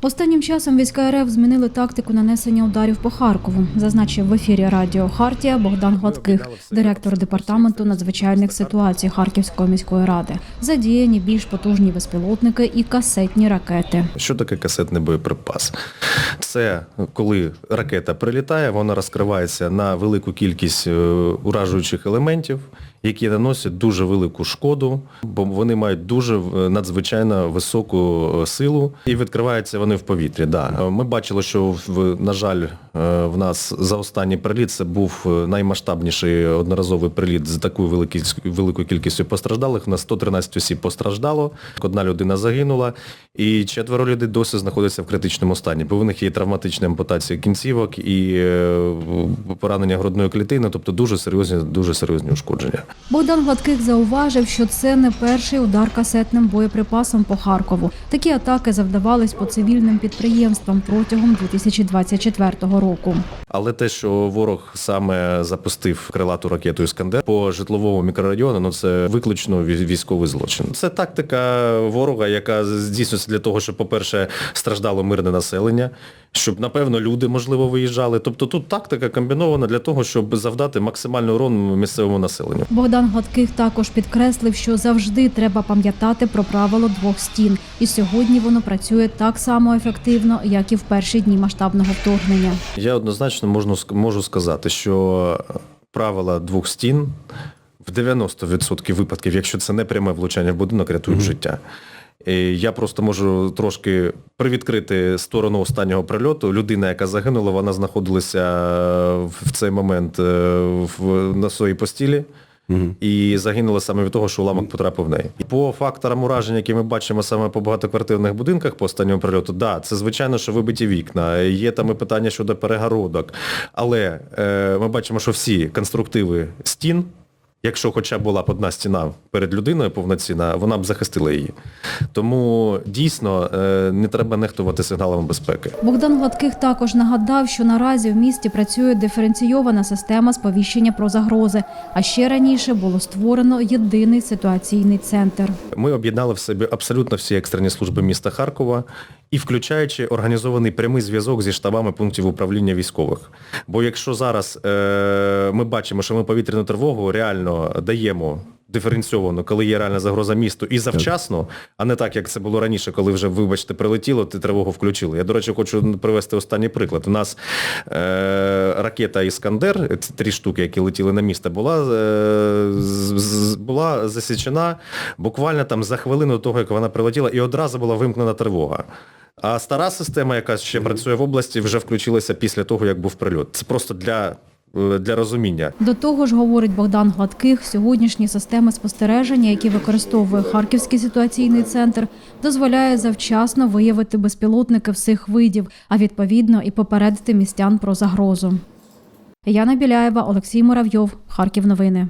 Останнім часом війська РФ змінили тактику нанесення ударів по Харкову, зазначив в ефірі Радіо Хартія Богдан Гладких, директор департаменту надзвичайних ситуацій Харківської міської ради. Задіяні більш потужні безпілотники і касетні ракети. Що таке касетний боєприпас? Це коли ракета прилітає, вона розкривається на велику кількість е, уражуючих елементів, які наносять дуже велику шкоду, бо вони мають дуже е, надзвичайно високу е, силу і відкриваються вони в повітрі. Да. Ми бачили, що в- на жаль, е, в нас за останній приліт це був е, наймасштабніший одноразовий приліт з такою великою кількістю постраждалих. У нас 113 осіб постраждало, одна людина загинула, і четверо людей досі знаходяться в критичному стані. Бо в них є травматична ампутація кінцівок і е, поранення грудної клітини, тобто дуже серйозні, дуже серйозні ушкодження. Богдан Гладких зауважив, що це не перший удар касетним боєприпасом по Харкову. Такі атаки завдавались по цивільним підприємствам протягом 2024 року. Але те, що ворог саме запустив крилату ракету Іскандер по житловому мікрорайону, ну це виключно вій- військовий злочин. Це тактика ворога, яка здійснюється для того, щоб, по-перше, страждало мирне населення, щоб, напевно, люди, можливо, виїжджали. Тобто тут тактика комбінована для того, щоб завдати максимальний урон місцевому населенню. Богдан Гладких також підкреслив, що завжди треба пам'ятати про правило двох стін, і сьогодні воно працює так само ефективно, як і в перші дні масштабного вторгнення. Я однозначно можу, можу сказати, що правила двох стін в 90% випадків, якщо це не пряме влучання в будинок, рятують життя. І я просто можу трошки привідкрити сторону останнього прильоту. Людина, яка загинула, вона знаходилася в цей момент е, в, на своїй постілі. І загинула саме від того, що уламок потрапив в неї. І По факторам уражень, які ми бачимо саме по багатоквартирних будинках по останньому прильоту, да, це звичайно, що вибиті вікна. Є там і питання щодо перегородок. Але е, ми бачимо, що всі конструктиви стін, якщо хоча б була б одна стіна перед людиною повноцінна, вона б захистила її. Тому дійсно е, не треба нехтувати сигналами безпеки. Богдан Гладких також нагадав, що наразі в місті працює диференційована система сповіщення про загрози. А ще раніше було створено єдиний ситуаційний центр. Ми об'єднали в собі абсолютно всі екстрені служби міста Харкова і включаючи організований прямий зв'язок зі штабами пунктів управління військових. Бо якщо зараз е, ми бачимо, що ми повітряну тривогу реально даємо диференційовано, коли є реальна загроза місту і завчасно, а не так, як це було раніше, коли вже, вибачте, прилетіло, ти тривогу включили. Я, до речі, хочу привести останній приклад. У нас е, ракета Іскандер, ці три штуки, які летіли на місто, була, е, була засічена буквально там за хвилину до того, як вона прилетіла, і одразу була вимкнена тривога. А стара система, яка ще працює в області, вже включилася після того, як був прильот. Це просто для, е, для розуміння. До того ж, говорить Богдан Гладких, сьогоднішні системи спостереження, які використовує Харківський ситуаційний центр, дозволяє завчасно виявити безпілотники всіх видів, а відповідно і попередити містян про загрозу. Яна Біляєва, Олексій Муравйов, Харків новини.